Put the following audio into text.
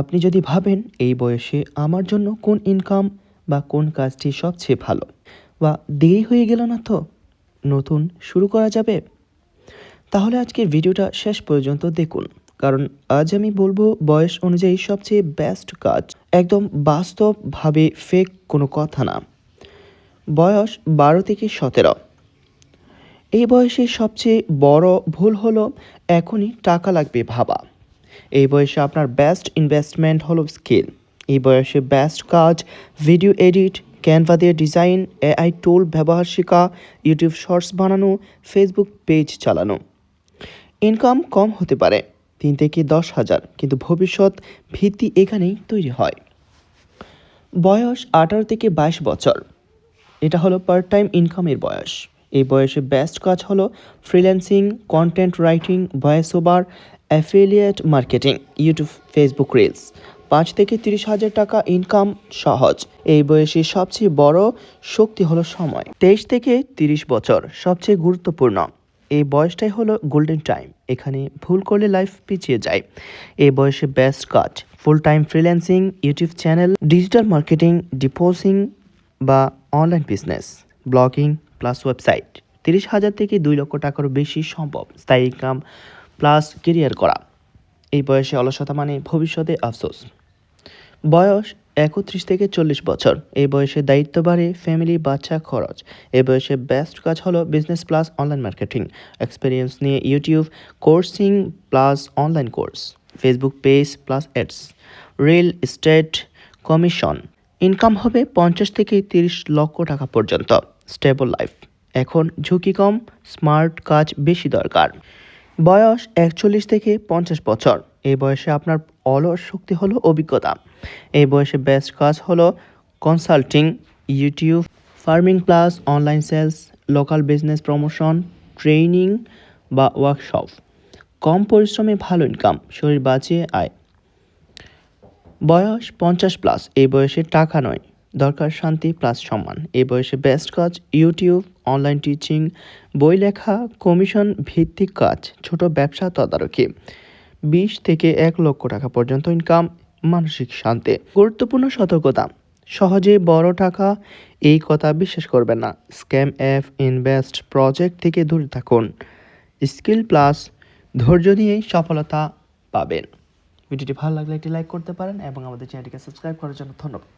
আপনি যদি ভাবেন এই বয়সে আমার জন্য কোন ইনকাম বা কোন কাজটি সবচেয়ে ভালো, বা দেরি হয়ে গেল না তো, নতুন শুরু করা যাবে? তাহলে আজকের ভিডিওটা শেষ পর্যন্ত দেখুন, কারণ আজ আমি বলব বয়স অনুযায়ী সবচেয়ে বেস্ট কাজ। একদম বাস্তবভাবে ফেক কোনো কথা না। বয়স বারো থেকে সতেরো। এই বয়সে সবচেয়ে বড় ভুল হলো এখনই টাকা লাগবে ভাবা। এই বয়সে আপনার বেস্ট ইনভেস্টমেন্ট হলো স্কিল এই বয়সে বেস্ট কাজ ভিডিও এডিট ক্যানভা দিয়ে ডিজাইন এআই টুল ব্যবহার শেখা ইউটিউব শর্টস বানানো ফেসবুক পেজ চালানো। ইনকাম কম হতে পারে, তিন থেকে দশ হাজার, কিন্তু ভবিষ্যৎ ভিত্তি এখানেই তৈরি হয়। বয়স আঠারো থেকে বাইশ বছর, এটা হলো পার্ট টাইম ইনকামের বয়স। এই বয়সে বেস্ট কাজ হলো freelancing content writing voice over affiliate marketing YouTube Facebook reels পাঁচ থেকে তিরিশ হাজার টাকা ইনকাম সহজ। এই বয়সে সবচেয়ে বড় শক্তি হলো সময়। তেইশ থেকে তিরিশ বছর সবচেয়ে গুরুত্বপূর্ণ। এই বয়সটাই হলো গোল্ডেন টাইম এখানে ভুল করলে লাইফ পিছিয়ে যায়। এই বয়সে বেস্ট কাজ। Full time freelancing YouTube channel digital marketing ডিপোজিং বা online business blogging plus website তিরিশ হাজার থেকে দুই লক্ষ টাকারও বেশি সম্ভব। স্থায়ী ইনকাম প্লাস কেরিয়ার করা। এই বয়সে অলসতা মানে ভবিষ্যতে আফসোস। বয়স একত্রিশ থেকে চল্লিশ বছর। এই বয়সে দায়িত্ব বাড়ে ফ্যামিলি বাচ্চা, খরচ। এই বয়সে বেস্ট কাজ হলো business plus online marketing experience নিয়ে YouTube কোর্সিং plus online course Facebook page plus ads real estate commission income হবে পঞ্চাশ থেকে তিরিশ লক্ষ টাকা পর্যন্ত। স্টেবল লাইফ এখন ঝুঁকি কম স্মার্ট কাজ বেশি দরকার। বয়স একচল্লিশ থেকে পঞ্চাশ বছর। এই বয়সে আপনার অলস শক্তি হলো অভিজ্ঞতা। এই বয়সে বেস্ট কাজ হলো consulting YouTube farming plus online sales local business promotion training বা ওয়ার্কশপ কম পরিশ্রমে ভালো ইনকাম শরীর বাঁচিয়ে আয়। বয়স পঞ্চাশ প্লাস এই বয়সে টাকা নয়। দরকার, শান্তি প্লাস সম্মান। এই বয়সে বেস্ট কাজ ইউটিউব অনলাইন টিচিং বই লেখা কমিশন ভিত্তিক কাজ, ছোট ব্যবসা তদারকি। বিশ থেকে এক লক্ষ টাকা পর্যন্ত ইনকাম মানসিক শান্তি। গুরুত্বপূর্ণ সতর্কতা। সহজে বড় টাকা, এই কথা বিশ্বাস করবেন না। স্ক্যাম অ্যাপ ইনভেস্ট প্রজেক্ট থেকে দূরে থাকুন। স্কিল প্লাস ধৈর্য নিয়েই সফলতা পাবেন। ভিডিওটি ভালো লাগলে একটি লাইক করতে পারেন এবং আমাদের চ্যানেলটিকে সাবস্ক্রাইব করার জন্য ধন্যবাদ।